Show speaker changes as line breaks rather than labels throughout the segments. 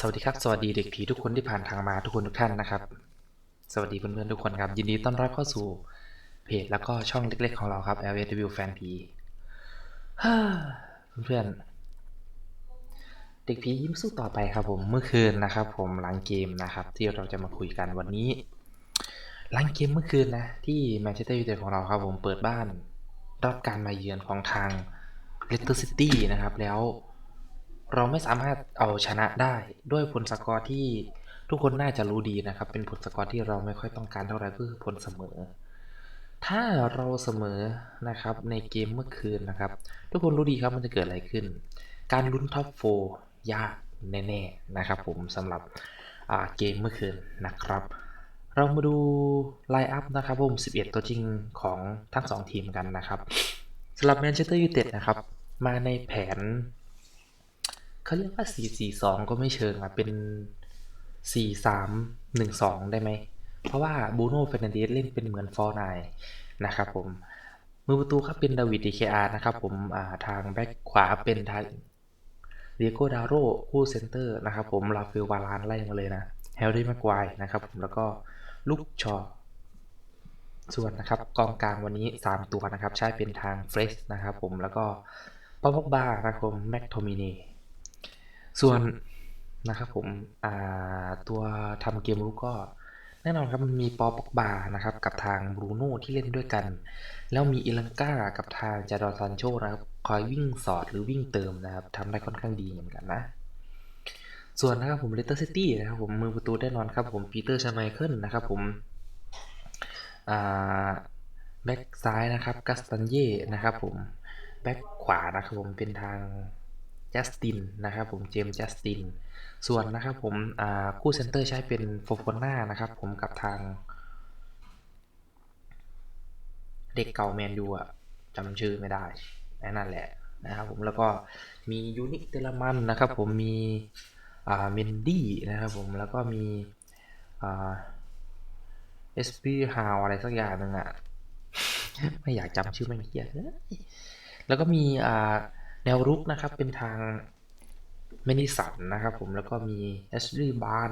สวัสดีครับ สวัสดีเด็กผีทุกคนที่ผ่านทางมาทุกคนทุกท่านนะครับ สวัสดีเพื่อนๆทุกคนครับ ยินดีต้อนรับเข้าสู่เพจแล้วก็ช่องเล็กๆของเราครับ LSW Fan ผีฮ่าเพื่อนๆเด็กผียิ้มสู้ต่อไปครับผมเมื่อคืนนะครับ ผมหลังเกมนะครับ ที่เราจะมาคุยกันวันนี้หลังเกมเมื่อคืนนะ ที่แมนเชสเตอร์ยูไนเต็ดของเราครับ ผมเปิดบ้านรับการมาเยือนของทางเลสเตอร์ซิตี้นะครับแล้ว เราไม่สามารถเอาชนะได้ด้วยผลสกอร์ที่ทุกคนน่าจะรู้ดีนะครับ เป็นผลสกอร์ที่เราไม่ค่อยต้องการเท่าไหร่ก็คือผลเสมอ ถ้าเราเสมอนะครับในเกมเมื่อคืนนะครับ ทุกคนรู้ดีครับมันจะเกิดอะไรขึ้น การลุ้นท็อปโฟยากแน่ๆนะครับผมสำหรับเกมเมื่อคืนนะครับ เรามาดูไลน์อัพนะครับผม 11 ตัวจริงของทั้ง 2 ทีมกันนะครับสำหรับแมนเชสเตอร์ยูไนเต็ดนะครับ มาในแผน เขาเรียกว่า442ก็ไม่เชิงอะ เป็น4312ได้ไหม เพราะว่าบูโน่เฟรนเดสเล่นเป็นเหมือนฟอร์ไนนะครับผม มือประตูครับเป็นดาวิดดีเคอาร์นะครับผมอ่าทางแบ็คขวาเป็นทางเดียโกดาโรคู่เซนเตอร์นะครับผมลาฟิลวาลานไล่มาเลยนะแฮร์รี่แม็กควายนะครับผมแล้วก็ลุกชอส่วนนะครับกองกลางวันนี้ 3 ตัวนะครับ ใช้เป็นทางเฟรชนะครับผมแล้วก็ป๊อปบานะครับผมแม็กโทมินี ส่วนนะครับผมอ่าตัวทำเกมรุกก็แน่นอนครับมันมีปอปอกบานะครับกับทางบรูโน่ที่เล่นด้วยกัน แล้วมีอิลังกากับทางจาดอนซันโชนะครับคอยวิ่งสอดหรือวิ่งเติมนะครับทำได้ค่อนข้างดีเหมือนกันนะ ส่วนนะครับผมเลสเตอร์ซิตี้นะครับผมมือประตูแน่นอนครับผมปีเตอร์ชาไมเคิลนะครับผมอ่าแบ็กซ้ายนะครับกัสตันเย่นะครับผมแบ็กขวานะครับผมเป็นทาง จัสตินนะครับผมเจมส์จัสตินส่วนนะครับผมคู่เซนเตอร์ใช้เป็นโฟโฟน่านะครับผมกับทางเด็กเก่าแมนยูอะจำชื่อไม่ได้นั่นแหละนะครับผมแล้วก็มียูนิคเตลมันนะครับผมมีอ่าเมนดี้นะครับผมแล้วก็มีอ่าเอสปีฮาวอะไรสักอย่างหนึ่งอะไม่อยากจำชื่อไม่เกียเลยแล้วก็มีอ่า แนวรุกนะครับเป็นทางเมนิสันนะครับผมแล้วก็มีแอชลีย์บาร์น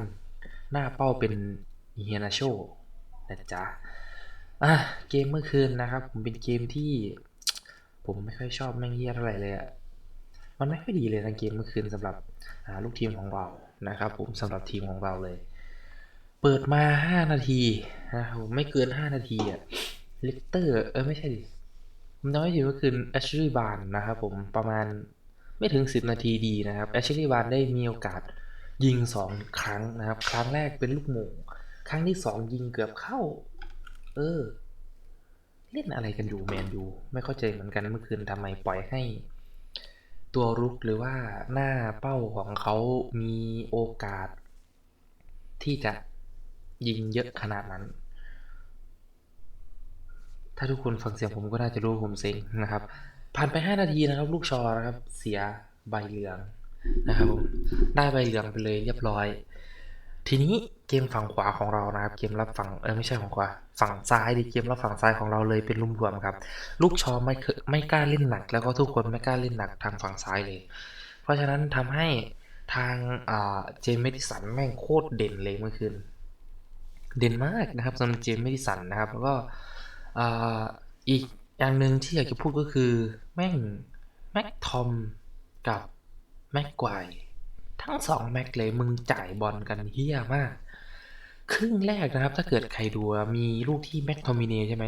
หน้าเป้าเป็นเฮียนาโชนะจ๊ะอะเกมเมื่อคืนนะครับ ผมเป็นเกมที่ผมไม่ค่อยชอบแม่งเฮียเท่าไหร่เลยอะมันไม่ค่อยดีเลยนะเกมเมื่อคืนสำหรับลูกทีมของเรานะครับ ผมสำหรับทีมของเราเลย เปิดมา 5 นาทีนะครับผมไม่เกิน 5 นาทีอะลิกเตอร์เออไม่ใช่ดิ ผมน้อยอยู่ก็คือแอชลีย์บานนะครับผมประมาณไม่ถึง 10 นาทีดีนะครับแอชลีย์บานได้มีโอกาสยิง 2 ครั้งนะครับ ครั้งแรกเป็นลูกโมงครั้งที่ 2 ยิงเกือบเข้า เออ เล่นอะไรกันอยู่แมนยูไม่เข้าใจเหมือนกันเมื่อคืนทำไมปล่อยให้ ตัวรุกหรือว่าหน้าเป้าของเขามีโอกาส ที่จะยิงเยอะขนาดนั้น ถ้าทุกคนฟังเสียงผมก็น่าจะรู้ผมเซ็งนะครับ ผ่านไป 5 นาทีนะครับ ลูกชอนะครับเสียใบเหลืองนะครับผมได้ใบเหลืองไปเลยเรียบร้อย ทีนี้เกมฝั่งขวาของเรานะครับ เกมรับฝั่งเออไม่ใช่ฝั่งขวาฝั่งซ้ายดิเกมรับฝั่งซ้ายของเราเลยเป็นรวมๆครับ ลูกชอไม่เคยไม่กล้าเล่นหนัก แล้วก็ทุกคนไม่กล้าเล่นหนักทางฝั่งซ้ายเลย เพราะฉะนั้นทำให้ทางอ่าเจมส์เมดิสันแม่งโคตรเด่นเลยเมื่อคืนเด่นมากนะครับสำหรับเจมส์เมดิสันนะครับแล้วก็ อ่าอีกอย่างหนึ่งที่อยากจะพูดก็คือ แม่งแม็กทอมกับแม็กไกวร์ทั้งสองแม็กเลยมึงจ่ายบอลกันเฮี้ยมาก ครึ่งแรกนะครับ ถ้าเกิดใครดูอะมีลูกที่แม็กทอมิเนใช่ไหม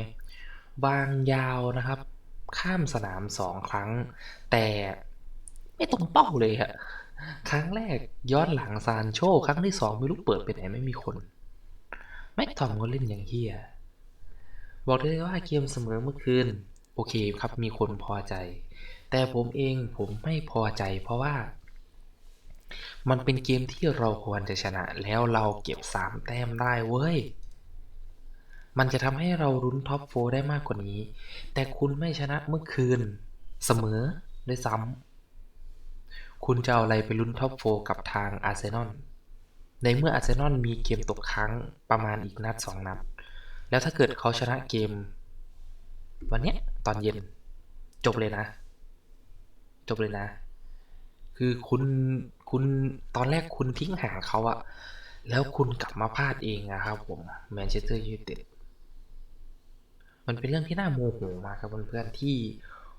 วางยาวนะครับ ข้ามสนามสองครั้ง แต่ไม่ตรงเป้าเลยอะครั้งแรกย้อนหลังซานโช ครั้งที่สองไม่รู้เปิดไปไหนไม่มีคน แม็กทอมก็เล่นอย่างเฮีย บอกได้เลยว่าเกมเสมอเมื่อคืน โอเคครับมีคนพอใจ แต่ผมเองผมไม่พอใจ เพราะว่า มันเป็นเกมที่เราควรจะชนะ แล้วเราเก็บสามแต้มได้เว้ย มันจะทำให้เรารุ้นท็อปโฟได้มากกว่านี้ แต่คุณไม่ชนะเมื่อคืน เสมอด้วยซ้ำคุณจะเอาอะไรไปลุ้นท็อปโฟกับทางอาร์เซนอลในเมื่ออาร์เซนอลมีเกมตกค้างประมาณอีกนัดสองนัด แล้วถ้าเกิดเขาชนะเกม วันเนี้ยตอนเย็น จบเลยนะ จบเลยนะ คือคุณคุณตอนแรกคุณทิ้งห่างเขาอะแล้วคุณกลับมาพลาดเองอะครับผมแมนเชสเตอร์ยูไนเต็ดมันเป็นเรื่องที่น่าโมโหมากครับเพื่อนๆที่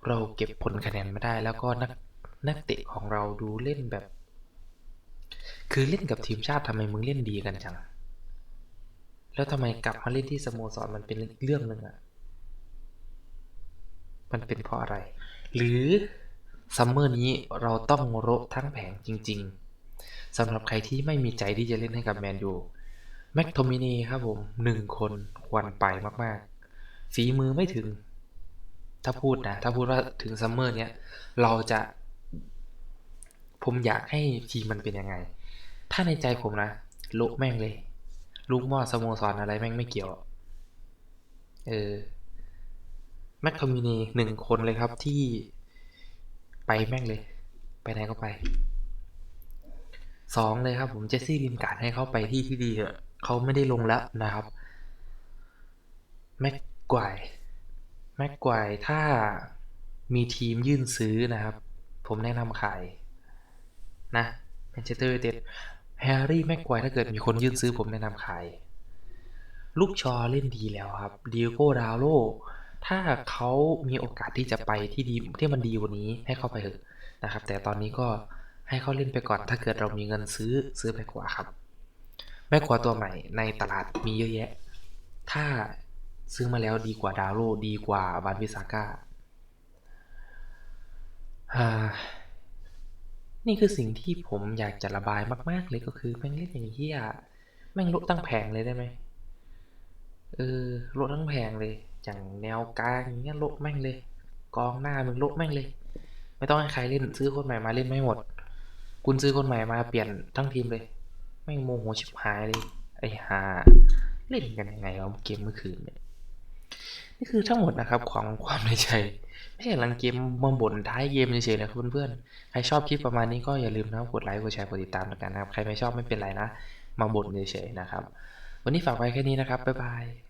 เราเก็บผลคะแนนไม่ได้ แล้วก็นักนักเตะของเราดูเล่นแบบ คือเล่นกับทีมชาติทำไมมึงเล่นดีกันจัง แล้วทำไมกลับมาเล่นที่สโมสรมันเป็นเรื่องหนึ่งอะมันเป็นเพราะอะไร หรือซัมเมอร์นี้เราต้องโรทั้งแผงจริง ๆสำหรับใครที่ไม่มีใจที่จะเล่นให้กับแมนยูแม็กโทมินีครับผมหนึ่งคนควรไปมากๆ ฝีมือไม่ถึง ถ้าพูดนะ ถ้าพูดว่าถึงซัมเมอร์เนี้ยเราจะ ผมอยากให้ทีมมันเป็นยังไง ถ้าในใจผมนะ โลแม่งเลย ลูกหมอดสโมสรอะไรแม่งไม่เกี่ยว เออแม็กโทมินีหนึ่งคนเลยครับที่ไปแม่งเลย ไปไหนก็ไปสองเลยครับ ผมเจสซี่ลินการ์ดให้เขาไปที่ที่ดีเถอะเขาไม่ได้ลงแล้วนะครับแม็กไกวร์แม็กไกวร์ถ้ามีทีมยื่นซื้อนะครับ ผมแนะนำขาย นะแมนเชสเตอร์ยูไนเต็ด แฮร์รี่แม็กไกวร์ถ้าเกิดมีคนยื่นซื้อผมแนะนำขาย ลูกชอเล่นดีแล้วครับดิโก้ดาวโลถ้าเขามีโอกาสที่จะไปที่ดีที่มันดีกว่านี้ให้เขาไปเถอะนะครับ แต่ตอนนี้ก็ให้เขาเล่นไปก่อนถ้าเกิดเรามีเงินซื้อซื้อไปกว่าครับ แม่กว่าตัวใหม่ในตลาดมีเยอะแยะ ถ้าซื้อมาแล้วดีกว่าดาวโลดีกว่าบานวิสาก้าอ่า นี่คือสิ่งที่ผมอยากจะระบายมาก ๆ เลยก็คือแม่งเล่นอย่างเฮียแม่งลดตั้งแผงเลยได้ไหมเออลดทั้งแผงเลยอย่างแนวกลางอย่างเงี้ยลดแม่งเลย กองหน้ามึงลดแม่งเลย ไม่ต้องให้ใครเล่นซื้อคนใหม่มาเล่นไม่หมด คุณซื้อคนใหม่มาเปลี่ยนทั้งทีมเลยแม่งโมโหชิบหายเลยไอ้ห่าเล่นกันยังไงวะเกมเมื่อคืนเนี่ย นี่คือทั้งหมดนะครับของความในใจไม่ใช่หลังเกมมาบ่นท้ายเกมเฉยๆนะครับเพื่อนๆ ใครชอบคลิปประมาณนี้ก็อย่าลืมนะกดไลค์กดแชร์กดติดตามด้วกันนะครับ ใครไม่ชอบไม่เป็นไรนะ มาบ่นเฉยๆนะครับ วันนี้ฝากไว้แค่นี้นะครับบ๊ายบาย